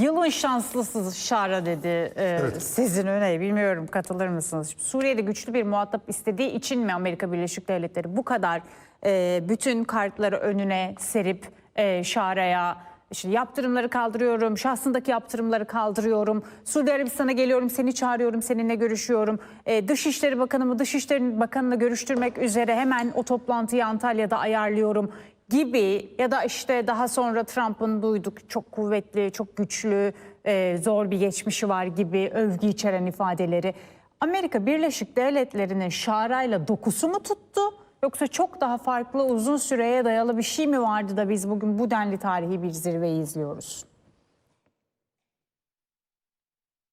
Yılın şanslısı Şara dedi e, sizin öne. Bilmiyorum katılır mısınız? Suriye'de güçlü bir muhatap istediği için mi Amerika Birleşik Devletleri bu kadar e, bütün kartları önüne serip e, Şara'ya işte yaptırımları kaldırıyorum, şahsındaki yaptırımları kaldırıyorum. Suudi Arabistan'a geliyorum, seni çağırıyorum, seninle görüşüyorum. E, Dışişleri Bakanımı Dışişleri Bakanı'na görüştürmek üzere hemen o toplantıyı Antalya'da ayarlıyorum gibi ya da işte daha sonra Trump'ın duyduk çok kuvvetli, çok güçlü, e, zor bir geçmişi var gibi övgü içeren ifadeleri. Amerika Birleşik Devletleri'nin şarayla dokusu mu tuttu? Yoksa çok daha farklı uzun süreye dayalı bir şey mi vardı da biz bugün bu denli tarihi bir zirveyi izliyoruz?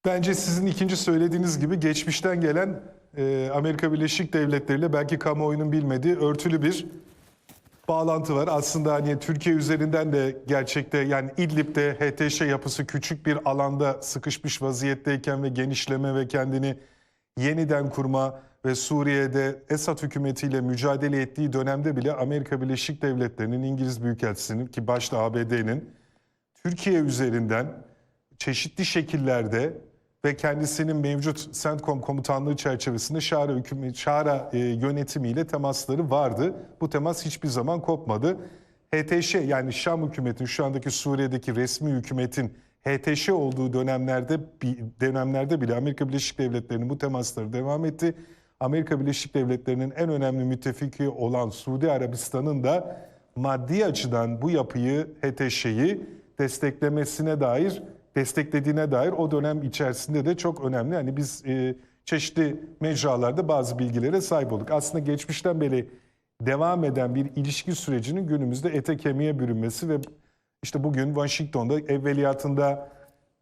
Bence sizin ikinci söylediğiniz gibi geçmişten gelen e, Amerika Birleşik Devletleri ile belki kamuoyunun bilmediği örtülü bir bağlantı var. Aslında hani Türkiye üzerinden de gerçekte yani İdlib'de HTŞ yapısı küçük bir alanda sıkışmış vaziyetteyken ve genişleme ve kendini yeniden kurma ve Suriye'de Esad hükümetiyle mücadele ettiği dönemde bile Amerika Birleşik Devletleri'nin İngiliz Büyükelçisi'nin ki başta ABD'nin Türkiye üzerinden çeşitli şekillerde ve kendisinin mevcut CENTCOM komutanlığı çerçevesinde Şara, hükümet, Şara e, yönetimiyle temasları vardı. Bu temas hiçbir zaman kopmadı. HTŞ yani Şam hükümetinin şu andaki Suriye'deki resmi hükümetin HTŞ olduğu dönemlerde dönemlerde bile Amerika Birleşik Devletleri'nin bu temasları devam etti. Amerika Birleşik Devletleri'nin en önemli müttefiki olan Suudi Arabistan'ın da maddi açıdan bu yapıyı, HTŞ'yi desteklemesine dair, desteklediğine dair o dönem içerisinde de çok önemli. Hani biz e, çeşitli mecralarda bazı bilgilere sahip olduk. Aslında geçmişten beri devam eden bir ilişki sürecinin günümüzde ete kemiğe bürünmesi ve işte bugün Washington'da evveliyatında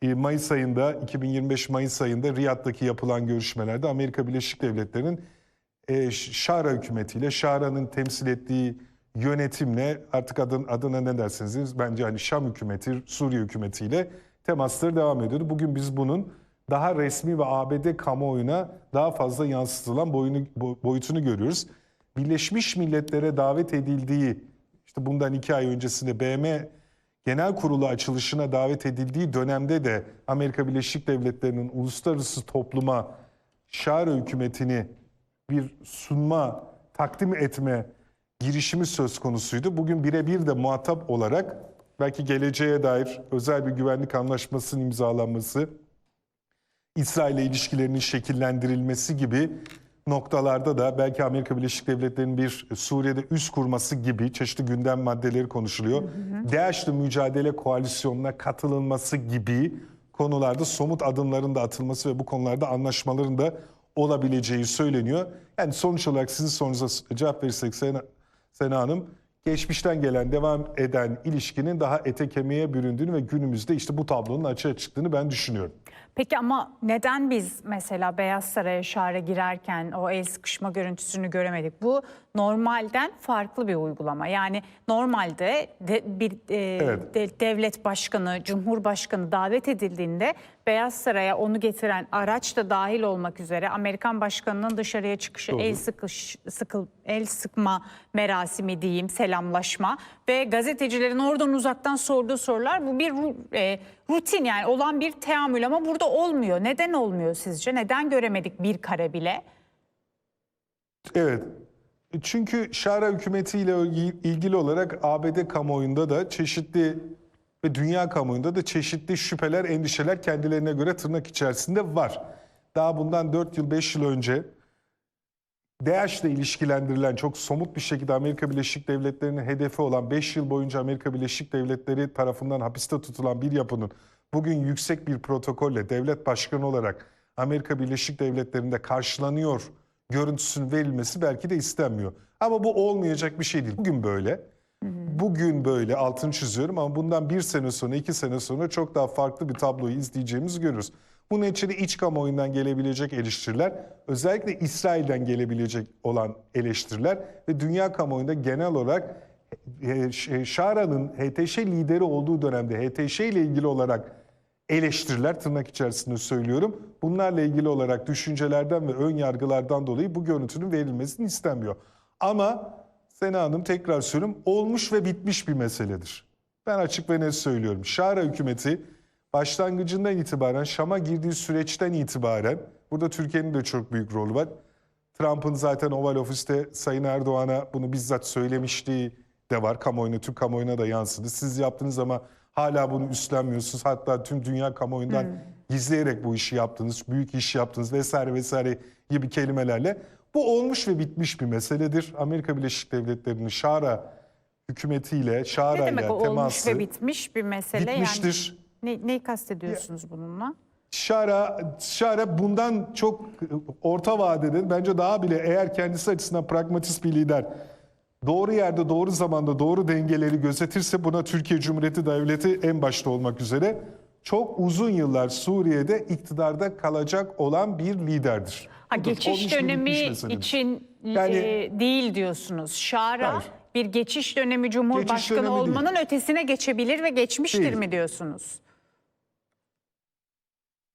e, Mayıs ayında 2025 Mayıs ayında Riyad'daki yapılan görüşmelerde Amerika Birleşik Devletleri'nin e, Şara hükümetiyle, Şara'nın temsil ettiği yönetimle artık adın, adına ne derseniz bence hani Şam hükümeti, Suriye hükümetiyle temasları devam ediyordu. Bugün biz bunun daha resmi ve ABD kamuoyuna daha fazla yansıtılan boyunu, bo- boyutunu görüyoruz. Birleşmiş Milletler'e davet edildiği, işte bundan iki ay öncesinde BM Genel Kurulu açılışına davet edildiği dönemde de Amerika Birleşik Devletleri'nin uluslararası topluma Şara hükümetini bir sunma, takdim etme girişimi söz konusuydu. Bugün birebir de muhatap olarak belki geleceğe dair özel bir güvenlik anlaşmasının imzalanması, İsrail ile ilişkilerinin şekillendirilmesi gibi noktalarda da belki Amerika Birleşik Devletleri'nin bir Suriye'de üs kurması gibi çeşitli gündem maddeleri konuşuluyor. DAEŞ'le mücadele koalisyonuna katılınması gibi konularda somut adımların da atılması ve bu konularda anlaşmaların da olabileceği söyleniyor. Yani sonuç olarak sizin sorunuza cevap verirsek Sena, Sena Hanım, geçmişten gelen, devam eden ilişkinin daha ete kemiğe büründüğünü ve günümüzde işte bu tablonun açığa çıktığını ben düşünüyorum. Peki ama neden biz mesela Beyaz Saray'a şare girerken o el sıkışma görüntüsünü göremedik? Bu normalden farklı bir uygulama. Yani normalde de, bir e, Evet. de- devlet başkanı, cumhurbaşkanı davet edildiğinde Beyaz Saray'a onu getiren araç da dahil olmak üzere Amerikan başkanının dışarıya çıkışı, Doğru. el sıkış, sıkıl, el sıkma merasimi diyeyim, selamlaşma ve gazetecilerin oradan uzaktan sorduğu sorular bu bir e, rutin yani olan bir teamül ama burada olmuyor. Neden olmuyor sizce? Neden göremedik bir kare bile? Evet. Çünkü Şara hükümetiyle ilgili olarak ABD kamuoyunda da çeşitli ve dünya kamuoyunda da çeşitli şüpheler, endişeler kendilerine göre tırnak içerisinde var. Daha bundan 4 yıl, 5 yıl önce DAEŞ'le ilişkilendirilen çok somut bir şekilde Amerika Birleşik Devletleri'nin hedefi olan 5 yıl boyunca Amerika Birleşik Devletleri tarafından hapiste tutulan bir yapının bugün yüksek bir protokolle devlet başkanı olarak Amerika Birleşik Devletleri'nde karşılanıyor görüntüsünün verilmesi belki de istenmiyor. Ama bu olmayacak bir şey değil. Bugün böyle. Bugün böyle altını çiziyorum ama bundan bir sene sonra, iki sene sonra çok daha farklı bir tabloyu izleyeceğimizi görürüz. Bu neticede iç kamuoyundan gelebilecek eleştiriler, özellikle İsrail'den gelebilecek olan eleştiriler ve dünya kamuoyunda genel olarak e, Ş- Şara'nın HTŞ lideri olduğu dönemde HTŞ ile ilgili olarak eleştiriler tırnak içerisinde söylüyorum. Bunlarla ilgili olarak düşüncelerden ve ön yargılardan dolayı bu görüntünün verilmesini istemiyor. Ama Sena Hanım tekrar söylüyorum olmuş ve bitmiş bir meseledir. Ben açık ve net söylüyorum. Şara hükümeti başlangıcından itibaren Şam'a girdiği süreçten itibaren burada Türkiye'nin de çok büyük rolü var. Trump'ın zaten Oval Ofis'te Sayın Erdoğan'a bunu bizzat söylemişliği de var. Kamuoyuna, Türk kamuoyuna da yansıdı. Siz yaptınız ama hala bunu üstlenmiyorsunuz. Hatta tüm dünya kamuoyundan gizleyerek bu işi yaptınız, büyük iş yaptınız vesaire vesaire gibi kelimelerle. Bu olmuş ve bitmiş bir meseledir. Amerika Birleşik Devletleri'nin Şara hükümetiyle, Şara ile o olmuş teması ve bitmiş bir mesele? bitmiştir. Yani ne, neyi kastediyorsunuz bununla? Şara, Şara bundan çok orta vadede bence daha bile eğer kendisi açısından pragmatist bir lider doğru yerde doğru zamanda doğru dengeleri gözetirse buna Türkiye Cumhuriyeti Devleti en başta olmak üzere çok uzun yıllar Suriye'de iktidarda kalacak olan bir liderdir. Ha, geçiş dönemi için Yani- e, değil diyorsunuz. Şara Hayır. bir geçiş dönemi Cumhurbaşkanı dönemi değil. olmanın ötesine geçebilir ve geçmiştir Değil. mi diyorsunuz?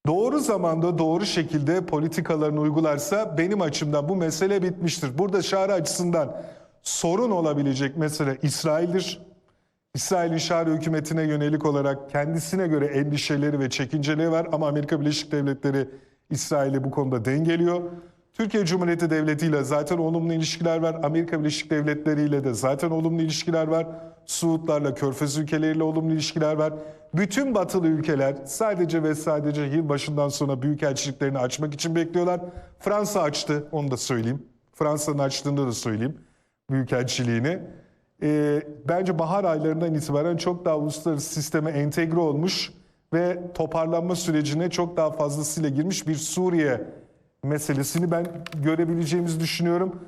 Doğru zamanda doğru şekilde politikalarını uygularsa benim açımdan bu mesele bitmiştir. Burada Şara açısından sorun olabilecek mesele İsrail'dir. İsrail'in Şara hükümetine yönelik olarak kendisine göre endişeleri ve çekinceleri var ama Amerika Birleşik Devletleri İsrail'i bu konuda dengeliyor. Türkiye Cumhuriyeti Devleti ile zaten olumlu ilişkiler var. Amerika Birleşik Devletleri ile de zaten olumlu ilişkiler var. Suudlarla, Körfez ülkeleriyle olumlu ilişkiler var. Bütün batılı ülkeler sadece ve sadece yılbaşından sonra büyükelçiliklerini açmak için bekliyorlar. Fransa açtı, onu da söyleyeyim. Fransa'nın açtığını da söyleyeyim büyükelçiliğini. Ee, bence bahar aylarından itibaren çok daha uluslararası sisteme entegre olmuş ve toparlanma sürecine çok daha fazlasıyla girmiş bir Suriye meselesini ben görebileceğimizi düşünüyorum.